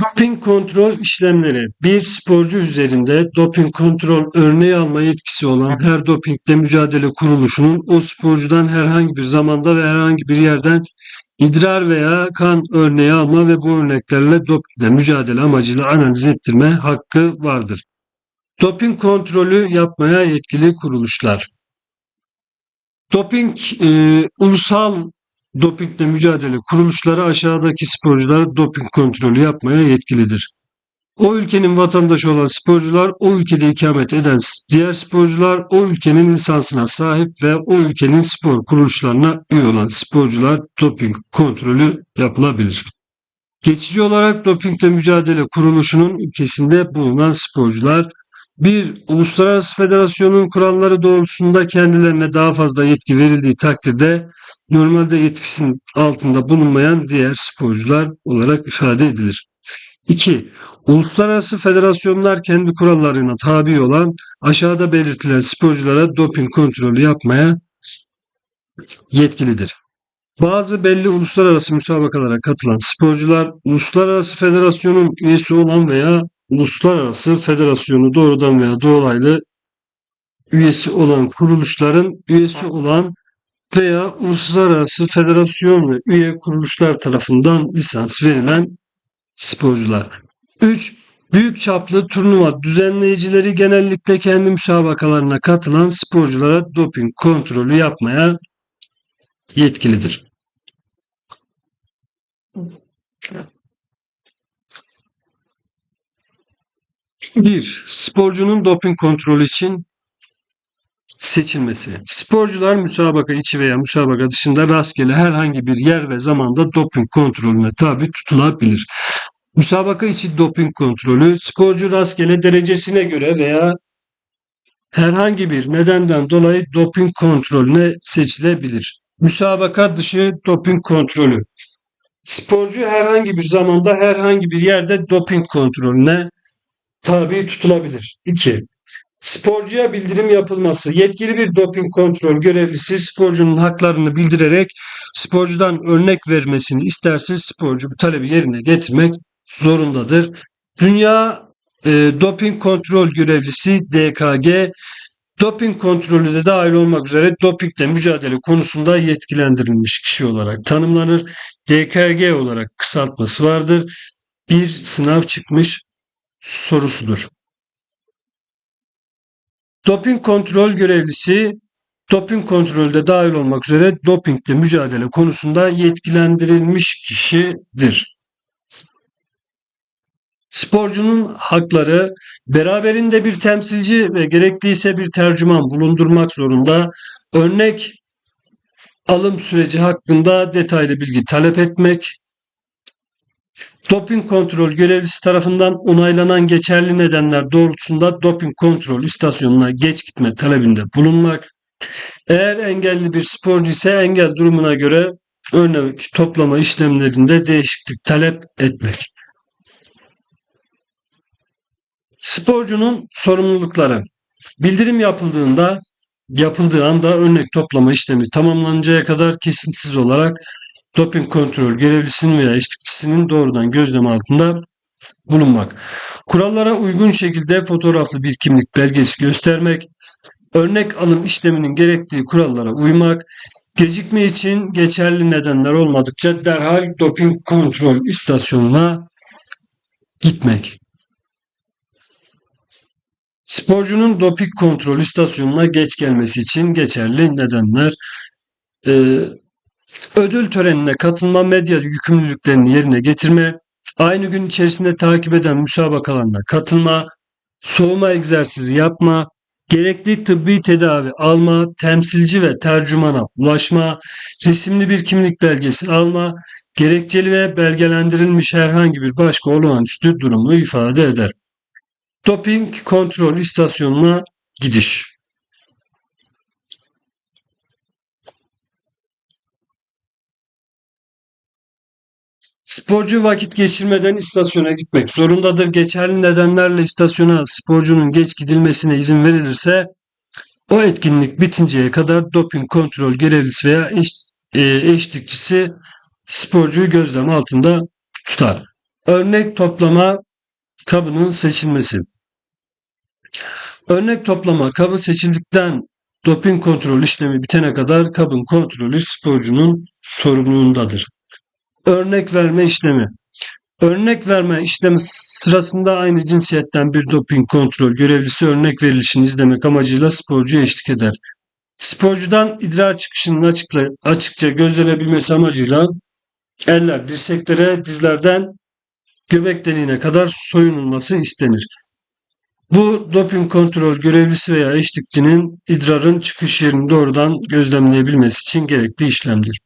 Doping kontrol işlemleri. Bir sporcu üzerinde doping kontrol örneği alma yetkisi olan her dopingle mücadele kuruluşunun o sporcudan herhangi bir zamanda ve herhangi bir yerden idrar veya kan örneği alma ve bu örneklerle dopingle mücadele amacıyla analiz ettirme hakkı vardır. Doping kontrolü yapmaya yetkili kuruluşlar. Doping e, ulusal dopingle mücadele kuruluşları aşağıdaki sporculara doping kontrolü yapmaya yetkilidir. O ülkenin vatandaşı olan sporcular, o ülkede ikamet eden diğer sporcular, o ülkenin lisansına sahip ve o ülkenin spor kuruluşlarına üye olan sporcular doping kontrolü yapılabilir. Geçici olarak dopingle mücadele kuruluşunun ülkesinde bulunan sporcular bir uluslararası federasyonun kuralları doğrultusunda kendilerine daha fazla yetki verildiği takdirde normalde yetkisinin altında bulunmayan diğer sporcular olarak ifade edilir. 2. Uluslararası federasyonlar kendi kurallarına tabi olan aşağıda belirtilen sporculara doping kontrolü yapmaya yetkilidir. Bazı belli uluslararası müsabakalara katılan sporcular uluslararası federasyonun üyesi olan veya uluslararası federasyonu doğrudan veya dolaylı üyesi olan kuruluşların üyesi olan veya uluslararası federasyon ve üye kuruluşlar tarafından lisans verilen sporcular. 3. Büyük çaplı turnuva düzenleyicileri genellikle kendi müsabakalarına katılan sporculara doping kontrolü yapmaya yetkilidir. Bir, sporcunun doping kontrolü için seçilmesi. Sporcular müsabaka içi veya müsabaka dışında rastgele herhangi bir yer ve zamanda doping kontrolüne tabi tutulabilir. Müsabaka içi doping kontrolü sporcu rastgele derecesine göre veya herhangi bir nedenden dolayı doping kontrolüne seçilebilir. Müsabaka dışı doping kontrolü. Sporcu herhangi bir zamanda herhangi bir yerde doping kontrolüne tabi tutulabilir. 2. Sporcuya bildirim yapılması. Yetkili bir doping kontrol görevlisi sporcunun haklarını bildirerek sporcudan örnek vermesini isterse sporcu bu talebi yerine getirmek zorundadır. Dünya e, Doping Kontrol Görevlisi DKG doping kontrolü de dahil olmak üzere dopingle mücadele konusunda yetkilendirilmiş kişi olarak tanımlanır. DKG olarak kısaltması vardır. Bir sınav çıkmış sorusudur. Doping kontrol görevlisi doping kontrolde dahil olmak üzere dopingle mücadele konusunda yetkilendirilmiş kişidir. Sporcunun hakları beraberinde bir temsilci ve gerekliyse bir tercüman bulundurmak zorunda. Örnek alım süreci hakkında detaylı bilgi talep etmek, doping kontrol görevlisi tarafından onaylanan geçerli nedenler doğrultusunda doping kontrol istasyonuna geç gitme talebinde bulunmak, eğer engelli bir sporcu ise engel durumuna göre örnek toplama işlemlerinde değişiklik talep etmek. Sporcunun sorumlulukları. Bildirim yapıldığında yapıldığı anda örnek toplama işlemi tamamlanıncaya kadar kesintisiz olarak doping kontrol görevlisinin veya eşlikçisinin doğrudan gözlem altında bulunmak. Kurallara uygun şekilde fotoğraflı bir kimlik belgesi göstermek, örnek alım işleminin gerektiği kurallara uymak, gecikme için geçerli nedenler olmadıkça derhal doping kontrol istasyonuna gitmek. Sporcunun doping kontrol istasyonuna geç gelmesi için geçerli nedenler e, ödül törenine katılma, medya yükümlülüklerini yerine getirme, aynı gün içerisinde takip eden müsabakalarına katılma, soğuma egzersizi yapma, gerekli tıbbi tedavi alma, temsilci ve tercümana ulaşma, resimli bir kimlik belgesi alma, gerekçeli ve belgelendirilmiş herhangi bir başka olağanüstü durumu ifade eder. Doping kontrol istasyonuna gidiş. Sporcu vakit geçirmeden istasyona gitmek zorundadır. Geçerli nedenlerle istasyona sporcunun geç gidilmesine izin verilirse o etkinlik bitinceye kadar doping kontrol görevlisi veya eş, e, eşlikçisi sporcuyu gözlem altında tutar. Örnek toplama kabının seçilmesi. Örnek toplama kabı seçildikten doping kontrol işlemi bitene kadar kabın kontrolü sporcunun sorumluluğundadır. Örnek verme işlemi. Örnek verme işlemi sırasında aynı cinsiyetten bir doping kontrol görevlisi örnek verilişini izlemek amacıyla sporcuya eşlik eder. Sporcudan idrar çıkışının açıkla, açıkça gözlenebilmesi amacıyla eller dirseklere, dizlerden göbek deliğine kadar soyunulması istenir. Bu doping kontrol görevlisi veya eşlikçinin idrarın çıkış yerini doğrudan gözlemleyebilmesi için gerekli işlemdir.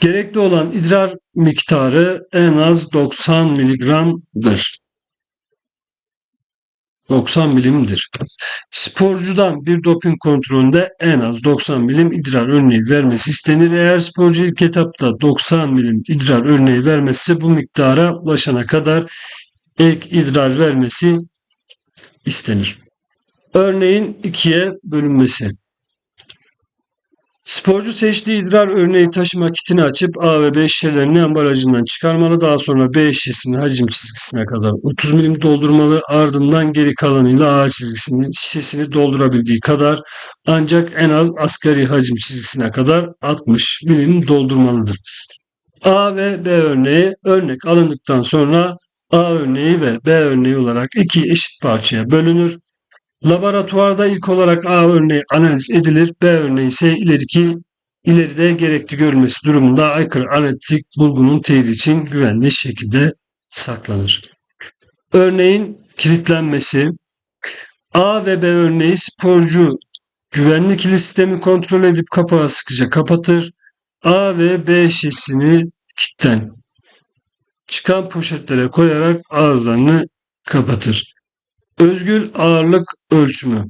Gerekli olan idrar miktarı en az 90 miligramdır. 90 milimdir. Sporcudan bir doping kontrolünde en az 90 milim idrar örneği vermesi istenir. Eğer sporcu ilk etapta 90 milim idrar örneği vermezse bu miktara ulaşana kadar ek idrar vermesi istenir. Örneğin ikiye bölünmesi. Sporcu seçtiği idrar örneği taşıma kitini açıp A ve B şişelerini ambalajından çıkarmalı. Daha sonra B şişesini hacim çizgisine kadar 30 milim doldurmalı. Ardından geri kalanıyla A çizgisinin şişesini doldurabildiği kadar ancak en az asgari hacim çizgisine kadar 60 milim doldurmalıdır. A ve B örneği örnek alındıktan sonra A örneği ve B örneği olarak iki eşit parçaya bölünür. Laboratuvarda ilk olarak A örneği analiz edilir. B örneği ise ileriki ileride gerekli görülmesi durumunda aykırı analitik bulgunun teyidi için güvenli şekilde saklanır. Örneğin kilitlenmesi A ve B örneği sporcu güvenli kilit sistemi kontrol edip kapağı sıkıca kapatır. A ve B şişesini kilitten çıkan poşetlere koyarak ağızlarını kapatır. Özgül ağırlık ölçümü.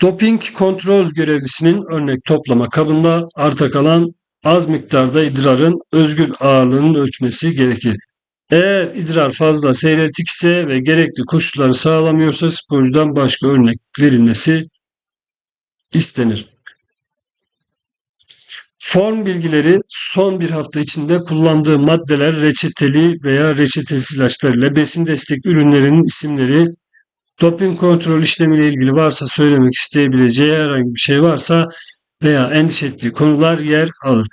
Doping kontrol görevlisinin örnek toplama kabında arta kalan az miktarda idrarın özgül ağırlığının ölçmesi gerekir. Eğer idrar fazla seyreltik ise ve gerekli koşulları sağlamıyorsa sporcudan başka örnek verilmesi istenir. Form bilgileri son bir hafta içinde kullandığı maddeler reçeteli veya reçetesiz ilaçlar ile besin destek ürünlerinin isimleri doping kontrol işlemiyle ilgili varsa söylemek isteyebileceği herhangi bir şey varsa veya endişe ettiği konular yer alır.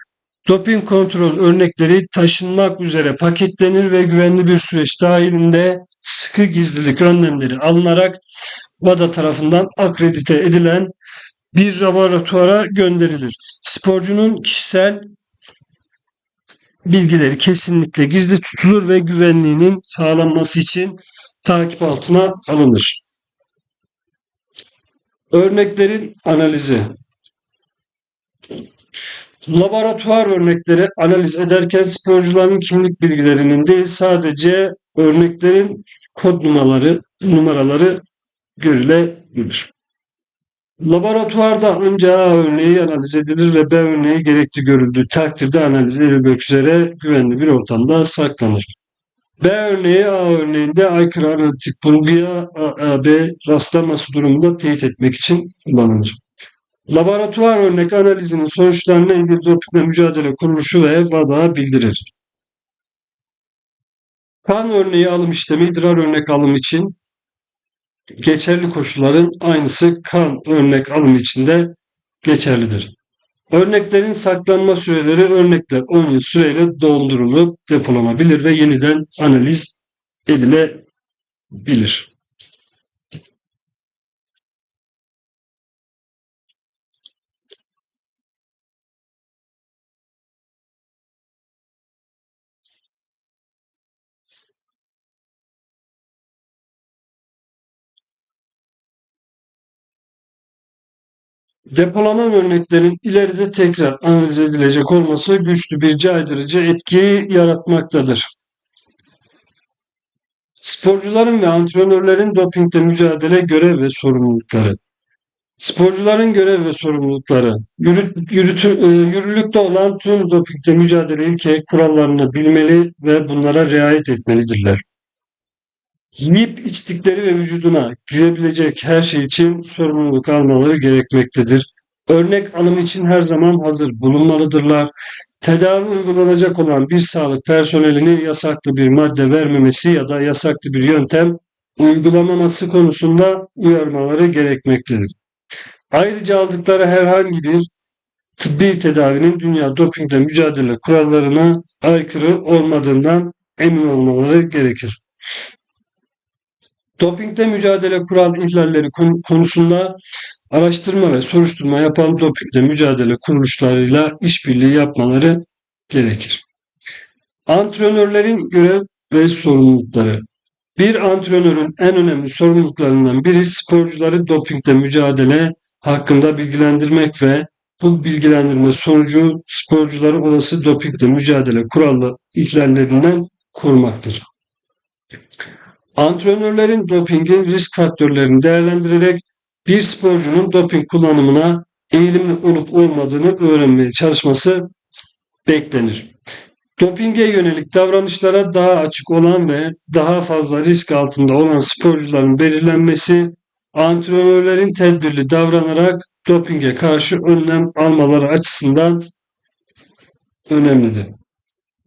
Doping kontrol örnekleri taşınmak üzere paketlenir ve güvenli bir süreç dahilinde sıkı gizlilik önlemleri alınarak WADA tarafından akredite edilen bir laboratuvara gönderilir. Sporcunun kişisel bilgileri kesinlikle gizli tutulur ve güvenliğinin sağlanması için takip altına alınır. Örneklerin analizi Laboratuvar örnekleri analiz ederken sporcuların kimlik bilgilerinin değil sadece örneklerin kod numaraları numaraları görülebilir. Laboratuvarda önce A örneği analiz edilir ve B örneği gerekli görüldüğü takdirde analiz edilmek üzere güvenli bir ortamda saklanır. B örneği A örneğinde aykırı analitik bulguya A-B rastlaması durumunda teyit etmek için kullanılır. Laboratuvar örnek analizinin sonuçlarına ilgili dopingle mücadele kuruluşu ve VADA bildirir. Kan örneği alım işlemi idrar örnek alım için geçerli koşulların aynısı kan örnek alım içinde geçerlidir. Örneklerin saklanma süreleri örnekler 10 yıl süreyle doldurulup depolanabilir ve yeniden analiz edilebilir. Depolanan örneklerin ileride tekrar analiz edilecek olması güçlü bir caydırıcı etki yaratmaktadır. Sporcuların ve antrenörlerin dopingde mücadele görev ve sorumlulukları. Sporcuların görev ve sorumlulukları. Yürüt, yürütü, e, yürürlükte olan tüm dopingde mücadele ilke kurallarını bilmeli ve bunlara riayet etmelidirler. Yiyip içtikleri ve vücuduna girebilecek her şey için sorumluluk almaları gerekmektedir. örnek alım için her zaman hazır bulunmalıdırlar. Tedavi uygulanacak olan bir sağlık personelini yasaklı bir madde vermemesi ya da yasaklı bir yöntem uygulamaması konusunda uyarmaları gerekmektedir. Ayrıca aldıkları herhangi bir tıbbi tedavinin dünya dopingle mücadele kurallarına aykırı olmadığından emin olmaları gerekir. Dopingle mücadele kural ihlalleri kon- konusunda araştırma ve soruşturma yapan dopingle mücadele kuruluşlarıyla işbirliği yapmaları gerekir. Antrenörlerin görev ve sorumlulukları bir antrenörün en önemli sorumluluklarından biri sporcuları dopingle mücadele hakkında bilgilendirmek ve bu bilgilendirme sonucu sporcuları olası dopingle mücadele kurallı ihlallerinden korumaktır. Antrenörlerin dopingin risk faktörlerini değerlendirerek bir sporcunun doping kullanımına eğilimli olup olmadığını öğrenmeye çalışması beklenir. Dopinge yönelik davranışlara daha açık olan ve daha fazla risk altında olan sporcuların belirlenmesi, antrenörlerin tedbirli davranarak dopinge karşı önlem almaları açısından önemlidir.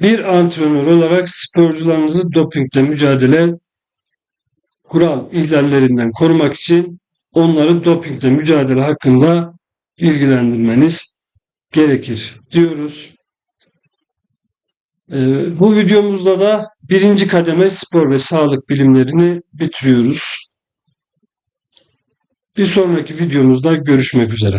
Bir antrenör olarak sporcularınızı dopingle mücadele kural ihlallerinden korumak için onları dopingle mücadele hakkında ilgilendirmeniz gerekir diyoruz. Ee, bu videomuzda da birinci kademe spor ve sağlık bilimlerini bitiriyoruz. Bir sonraki videomuzda görüşmek üzere.